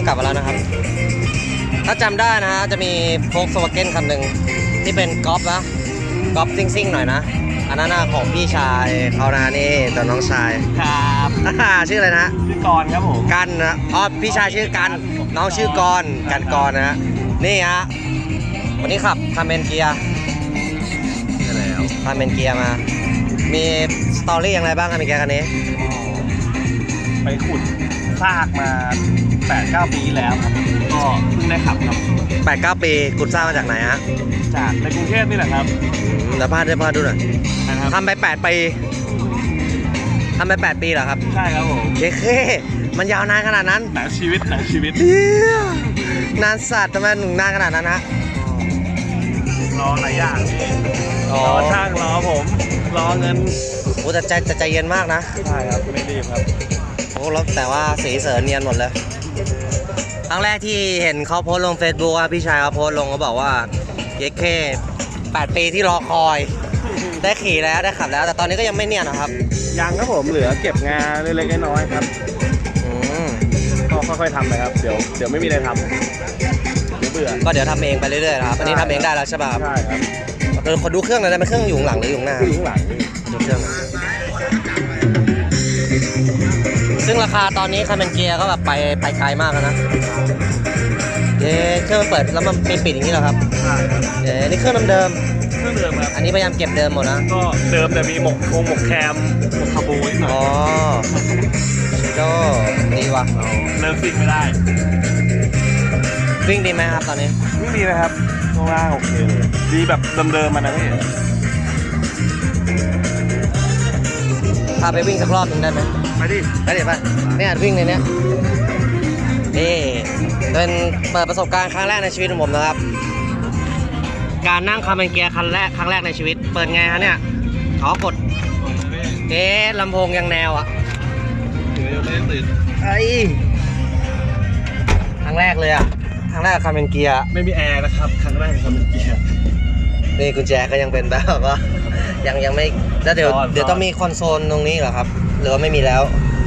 รื่องกลับมาแล้วนะครับ ถ้าจำได้นะฮะจะมีโฟกสวาเกนคันหนึ่งที่เป็นกอล์ฟนะกอล์ฟซิ่งๆหน่อยนะอันนั้นนะของพี่ชายเขานะนี่ตัวน้องชายครับอ่าชื่ออะไรนะพี่กรณ์ครับผมกันนะอ๋อพี่ชายชื่อกันน้องชื่อกรณ์กันกรณ์นะฮะนี่ฮะวันนี้ขับคาเมนเกียร์ใช่แล้วคาเมนเกียร์มา มีสตอรี่อย่างไรบ้างคาเมนเกียร์คันนี้ ไปขุดซากมา 8-9 ปีแล้วครับก็เพิ่งได้ขับครับแปดเก้าปีกุดสร้างมาจากไหนฮะจากในกรุงเทพนี่แหละครับอืมแล้วพาดด้วยพาดดูหน่อยนะครับทำไปแปดปีทำไปแปดปีเหรอครับใช่ครับผมเย้เค้มันยาวนานขนาดนั้นหนังชีวิตหนังชีวิตเหี้ยนานสัตว์ทำไมถึงนานขนาดนั้นฮะรอหลายอย่างพี่อ๋อรอช่างรอผม รอเงินโอ้แต่ใจแต่ใจเย็นมากนะ ใช่ครับไม่รีบครับ โอ้แล้วแต่ว่าสีเสริญเนียนหมดเลย ครั้งแรกที่เห็นเขาโพสต์ลง Facebook ว่าพี่ชายเขาโพสต์ลงเขาบอกว่าเย้เค้แปดปีที่รอคอย ได้ขี่แล้วได้ขับแล้ว แต่ตอนนี้ก็ยังไม่เนียนนะครับ ยังครับผมเหลือเก็บงานเล็กๆน้อยๆครับ อืม ก็ค่อยๆทำไปครับ เดี๋ยวเดี๋ยวไม่มีอะไรทำเดี๋ยวเบื่อ ก็เดี๋ยวทำเองไปเรื่อยๆนะครับ อันนี้ทำเองได้แล้วใช่ป่ะครับใช่ครับเออขอดูเครื่องหน่อยได้ไหมเครื่องอยู่ข้างหลังหรืออยู่ข้างหน้าผู้อยู่ข้างหลังนี่ดูเครื่องหน่อย ซึ่งราคาตอนนี้คันเป็นเกียร์ก็แบบไปไปไกลมากแล้วนะเย้เครื่องมันเปิดแล้วมันมีปิดอย่างนี้เหรอครับใช่ครับเย้นี่เครื่องเดิมเครื่องเดิมครับๆอันนี้พยายามเก็บเดิมหมดนะ ก็เดิมแต่มีหมกโคงหมกแคมหมกคาบูนิดหน่อ๋ออยชิโดดีว่ะเลิกซิ่งไม่ได้วิ่งดีไหมครับตอนนี้ ไม่มีนะครับข้างล่างโอเคเลยดีแบบเดิมๆมันนะพี่ พาไปวิ่งสักรอบหนึงได้ไหมไปดิได้เดี๋ยวไปเนี่ยวิ่งในเนี้ยนี่เป็นเปิดประสบการณ์ครั้งแรกในชีวิตของผมนะครับ การนั่งคาร์เมนเกียร์ครั้งแรกครั้งแรกในชีวิต เปิดไงฮะเนี่ยอ๋อกดเอ๊ะลำโพงยังแนวอะถึงยังไม่ได้ตื่นไอ้ครั้งแรกเลยอะครั้งแรกคาร์เมนเกียร์ไม่มีแอร์นะครับครั้งแรกทำเป็นเกียร์นี่กุญแจก็ยังเป็นแบบว่า ยังยังไม่แล้วเดี๋ยวซ่อนเดี๋ยวต้องมีคอนโซลตรงนี้เหรอครับ หรือว่าไม่มีแล้ว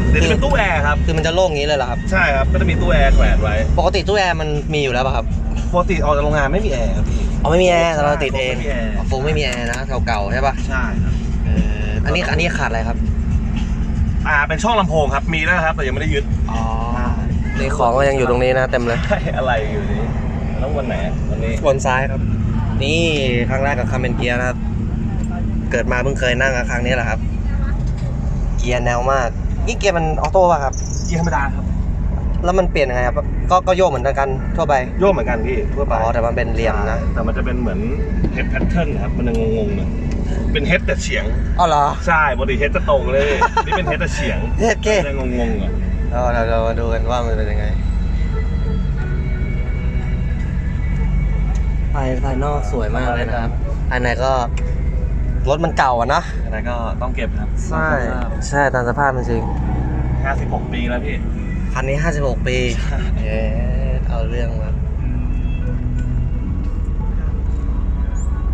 เดี๋ยวจะเป็นตู้แอร์ครับ คือมันจะโล่งอย่างนี้เลยเหรอครับ ใช่ครับ ก็จะมีตู้แอร์แขวนไว้ปกติตู้แอร์มันมีอยู่แล้วป่ะครับปกติออกจากโรงงานไม่มีแอร์ครับพี่ อ๋อไม่มีแอร์แต่เราติดเองไม่มีแอร์อ๋อฟูไม่มีแอร์นะเก่าๆใช่ป่ะใช่ครับเอออันนี้อันนี้ขาดอะไรครับ อ่าเป็นช่องลำโพงครับมีแล้วนะครับแต่ยังไม่ได้ยึดอ๋อนี่ของก็ยังอยู่ตรงนี้นะเต็มเลยอะไรอยู่นี่แล้ววันไหนวันนี้บนซ้ายครับ นี่ครั้งแรกกับคาเมนเกียร์นะครับ เกิดมาเพิ่งเคยนั่งกับครั้งนี้แหละครับ เกียร์แนวมาก นี่เกียร์มันออโต้ป่ะครับ เกียร์ธรรมดาครับ แล้วมันเปลี่ยนยังไงครับ ก็ก็โยกเหมือนกันทั่วไป โยกเหมือนกันพี่ทั่วไปอ๋อแต่มันเป็นเหลี่ยมนะ แต่มันจะเป็นเหมือนเฮดแพทเทิร์นครับ มันจะงงๆหน่อยเป็นเฮดแต่เฉียงอ๋อเหรอ ใช่ปกติเฮดจะตรงเลย นี่เป็นเฮดแต่เฉียงเท่เก้จะงงๆอะเราเราเรามาดูกันว่ามันเป็นยังไงภายภายนอกสวยมากเลยนะครับภายในก็ รถมันเก่าอะนะอันนั้นก็ต้องเก็บครับใช่ใช่ตามสภาพมันจริงห้าสิบหกปีแล้วพี่คันนี้ 56 ปีเอ๊ะเอาเรื่องมา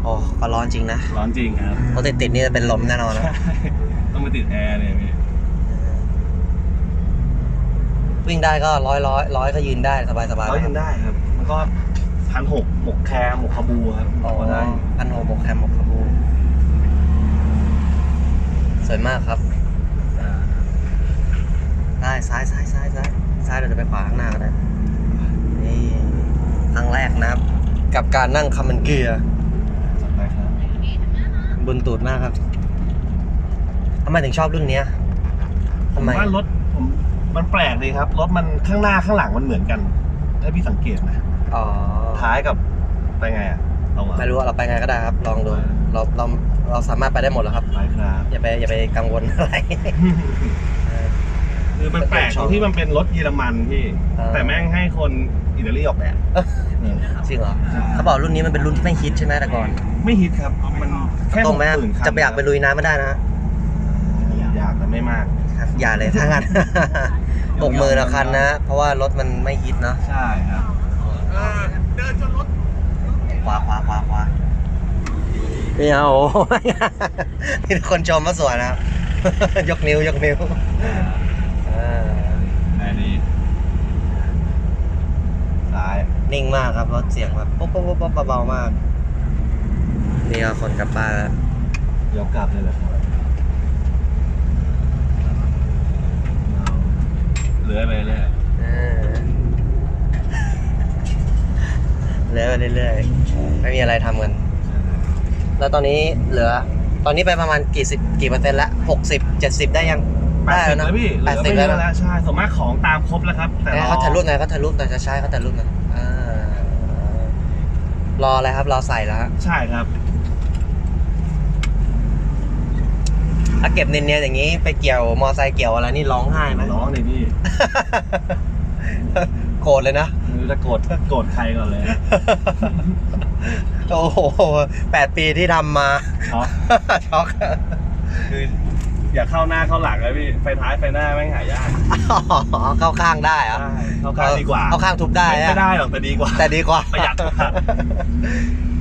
โอ้ก็ร้อนจริงนะ ร้อนจริงครับรถติดติดๆนี่จะเป็นลมแน่นอนนะต้องไปติดแอร์เนี่ยพี่วิ่งได้ก็ร้อยร้อยร้อยก็ยืนได้สบายสบายเรายังได้ครับ มันก็พันหกหมกแคมหมกคาบูครับอ๋อพอได้พันหกบกแคมบกคาบู สวยมากครับได้ซ้ายซ้ายซ้ายซ้ายซ้ายเราจะไปขวาข้างหน้าก็ได้นี่ครั้งแรกนะครับ กับการนั่งคัมมันเกียร์จัดไปครับบนตูดมากครับทำไมถึงชอบรุ่นเนี้ยผทำมไมว่ารถผมมันแปลกดีครับ รถมันข้างหน้าข้างหลังมันเหมือนกัน ถ้าพี่สังเกตนะ อ๋อท้ายกับไปไงอะตรงอะไม่รู้ว่าเราไปไงก็ได้ครับ ลองดูเราเรา เราสามารถไปได้หมดแล้วครับ ไปครับอย่าไปอย่าไปกังวลอะไร คือมันแปลกตรงที่มันเป็นรถเยอรมันพี่อ่าแต่แม่งให้คนอิตาลีออกแบบจริงเหรอเขาบอกรุ่นนี้มันเป็นรุ่นที่ไม่ฮิตใช่ไหมแต่ก่อนไม่ฮิตครับ มันแค่ตรงไหมครับ60,000คันจะไปอยากไปลุยน้ำไม่ได้นะอยากแต่ไม่มาก ครับ อย่าเลยถ้างั้นหกหมื่นคันนะ เพราะว่ารถมันไม่ฮิตเนาะใช่ครับ ขวาขวาขวาขวา ไม่เอามีคนชมว่าสวยนะครับ ยกนิ้วยกนิ้วอ่าอันนี้นิ่งมากครับรถเสียงแบบปุ๊บปุ๊บปุ๊บปุ๊บเบาๆมาก นี่ก็คนกลับบ้านแล้วเดี๋ยวกลับเลยเหรอครับเลื้อยไปเรื่อยเออเรื่อยไปเรื่อยๆไม่มีอะไรทำกัน แล้วตอนนี้เหลือ ตอนนี้ไปประมาณกี่สิบกี่เปอร์เซ็นต์ละหกสิบเจ็ดสิบได้ยังแปดได้สิบแล้วนะแล้วพี่เหแปลืดอสิบไม่เยแล้วอะนะแล้วใช่ส่วนมากของตามครบแล้วครับ แต่เอ้ยรอเขาถ่ายรูปหน่อยเขาถ่ายรูปหน่อยจะใช้เขาถ่ายรูปหน่อยอ่ารออะไรครับ รอใส่แล้วฮะใช่ครับถ้าเก็บเนียนๆอย่างนี้ไปเกี่ยวมอไซค์เกี่ยวอะไรนี่ร้องไห้ไหมร้องเลยพี่โกรธเลยนะไม่รู้ จะโกรธโกรธใครก่อนเลยโอ้โหแปดปีที่ทำมา ช็อกช็อกคืออย่าเข้าหน้าเข้าหลังเลยพี่ไฟท้ายไฟหน้าแม่งหายากเข้าข้างได้เหรอะเข้าข้างดีกว่าเข้าข้างทุบได้ไม่อะไม่ได้หรอกแต่ดีกว่า แต่ดีกว่าประหยัดกว่า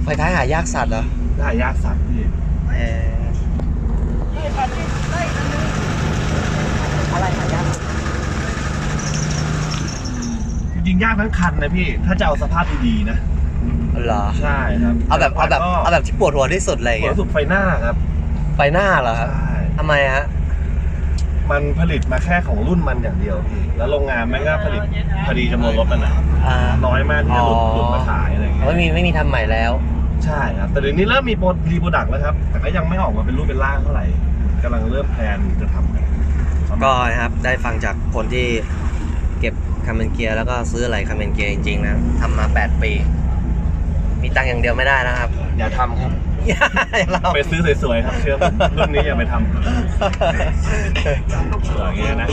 ไฟท้ายหายากสัตว์เหรอหายากสัตว์พี่ เอออะไรหายาก จ ริงๆยากทั้งคันนะพี่ ถ้าจะเอาสภาพดีๆนะ เหรอใช่ครับเอาแบบเอาแบบก็เอาแบบที่ปวดหัวที่สุดเลยหัวสุดไฟหน้าครับไฟหน้าเหรอครับใช่ทำไมฮะมันผลิตมาแค่ของรุ่นมันอย่างเดียวพี่ แล้วโรงงานแม่งก็ผลิตพอดีจำนวนรถมันอะอ่าน้อยมากที่จะหลุดอ๋อหลุดมาขายอะไรอย่างเงี้ย ไม่มีไม่มีทำใหม่แล้ว ใช่ครับ แต่เดี๋ยวนี้เริ่มมีโปรรีโปรดักต์แล้วครับ แต่ก็ยังไม่ออกมาเป็นรูปเป็นร่างเท่าไหร่กำลังเริ่มแพลนจะทำกันก็นะครับได้ฟังจากคนที่เก็บ คาเมนเกียร์แล้วก็ซื้ออะไรคาเมนเกียร์จริงๆนะทำมา 8 ปี มีตังค์อย่างเดียวไม่ได้นะครับอย่าทำครับเรา ไปซื้อสวยๆครับเชื่อผมรุ่นนี้อย่าไปทำสวยอย่างเงี้ยนะ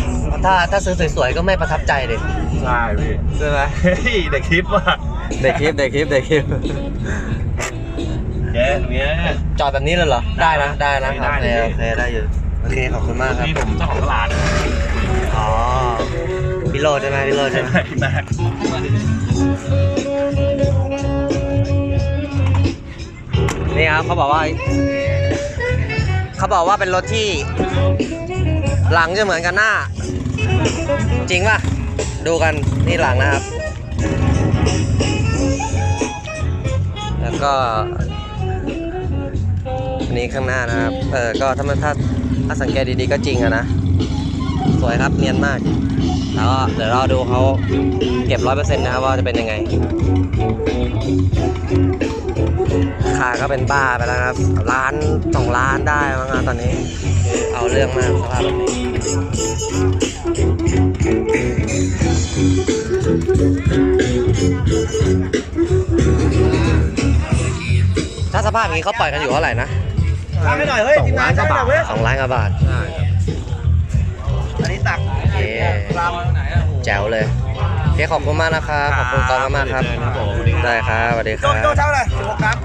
ถ้าถ้าซื้อสวยๆก็ไม่ประทับใจดิใช่พี่ใช่ไหมเฮ้ยเด็กคลิปว่ะเด็กคลิปเด็กคลิปเด็กคลิปแกตรงเนี้ย จอดแบบนี้เลยเหรอ ได้นะ ได้นะได้โอเคได้ โอเคได้อยู่ โอเค ขอบคุณมากครับพี่ผมเจ้าของตลาด อ๋อ พี่โรดใช่ไหมพี่โรดใช่ไหมพี่แม็กนี่ครับเขาบอกว่า เขาบอกว่าเป็นรถที่ หลังจะเหมือนกันหน้า จริงป่ะ ดูกันนี่หลังนะครับ แล้วก็อันนี้ข้างหน้านะครับ เออ ก็ถ้ามันถ้าถ้าสังเกตดีๆก็จริงอะนะ สวยครับ เนียนมาก แล้วก็เดี๋ยวเราดูเขาเก็บร้อยเปอร์เซ็นต์นะครับว่าจะเป็นยังไง ขาก็เป็นบ้าไปแล้วครับล้านสองล้านได้มั้งครับตอนนี้ เอาเรื่องมากสภาพแบบนี้ถ้าสภาพอย่างนี้เขาปล่อยกันอยู่เท่าไหร่นะทำให้หน่อยเฮ้ยทีมงานก็บาทสองล้านกว่าบาท แจ๋วเลยโอเคขอบคุณมากนะครับ ขอบคุณกองมากๆครับ ได้ครับสวัสดีคโจรับโจเท่าไหร่สิบหกครับ